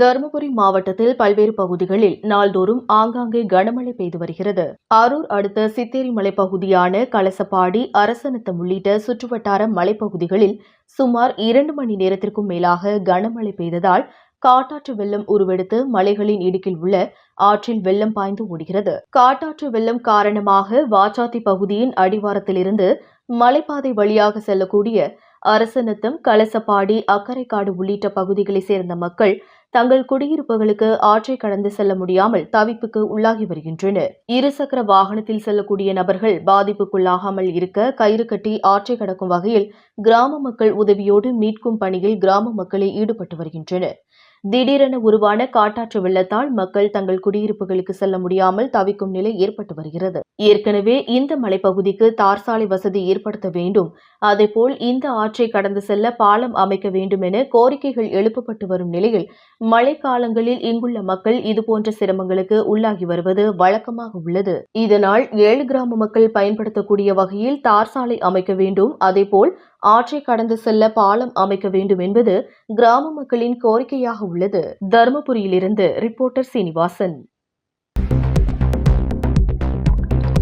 தருமபுரி மாவட்டத்தில் பல்வேறு பகுதிகளில் நாள்தோறும் ஆங்காங்கே கனமழை பெய்து வருகிறது. அரூர் அடுத்த சித்தேரி மலைப்பகுதியான கலசப்பாடி அரசனத்தம் உள்ளிட்ட சுற்றுவட்டார மலைப்பகுதிகளில் சுமார் இரண்டு மணி நேரத்திற்கும் மேலாக கனமழை பெய்ததால் காட்டாற்று வெள்ளம் உருவெடுத்து மலைகளின் இடுக்கில் உள்ள ஆற்றில் வெள்ளம் பாய்ந்து ஓடுகிறது. காட்டாற்று வெள்ளம் காரணமாக வாச்சாத்தி பகுதியின் அடிவாரத்திலிருந்து மலைப்பாதை வழியாக செல்லக்கூடிய அரசனத்தம் கலசப்பாடி அக்கரைக்காடு உள்ளிட்ட பகுதிகளைச் சேர்ந்த மக்கள் தங்கள் குடியிருப்புகளுக்கு ஆற்றை கடந்து செல்ல முடியாமல் தவிப்புக்கு உள்ளாகி வருகின்றனர். இருசக்கர வாகனத்தில் செல்லக்கூடிய நபர்கள் பாதிப்புக்குள்ளாகாமல் இருக்க கயிறு கட்டி ஆற்றை கடக்கும் வகையில் கிராம மக்கள் உதவியோடு மீட்கும் பணியில் கிராம மக்களே ஈடுபட்டு வருகின்றனர். திடீரென உருவான காட்டாற்று வெள்ளத்தால் மக்கள் தங்கள் குடியிருப்புகளுக்கு செல்ல முடியாமல் தவிக்கும் நிலை ஏற்பட்டு வருகிறது. ஏற்கனவே இந்த மலைப்பகுதிக்கு தார் சாலை வசதி ஏற்படுத்த வேண்டும். அதேபோல் இந்த ஆற்றை கடந்து செல்ல பாலம் அமைக்க வேண்டும் என கோரிக்கைகள் எழுப்பப்பட்டு வரும் நிலையில் மழைக்காலங்களில் இங்குள்ள மக்கள் இதுபோன்ற சிரமங்களுக்கு உள்ளாகி வருவது வழக்கமாக உள்ளது. இதனால் ஏழு கிராம மக்கள் பயன்படுத்தக்கூடிய வகையில் தார் சாலை அமைக்க வேண்டும். அதேபோல் ஆற்றை கடந்து செல்ல பாலம் அமைக்க வேண்டும் என்பது கிராம மக்களின் கோரிக்கையாக உள்ளது. தருமபுரியிலிருந்து ரிப்போர்ட்டர் சீனிவாசன்.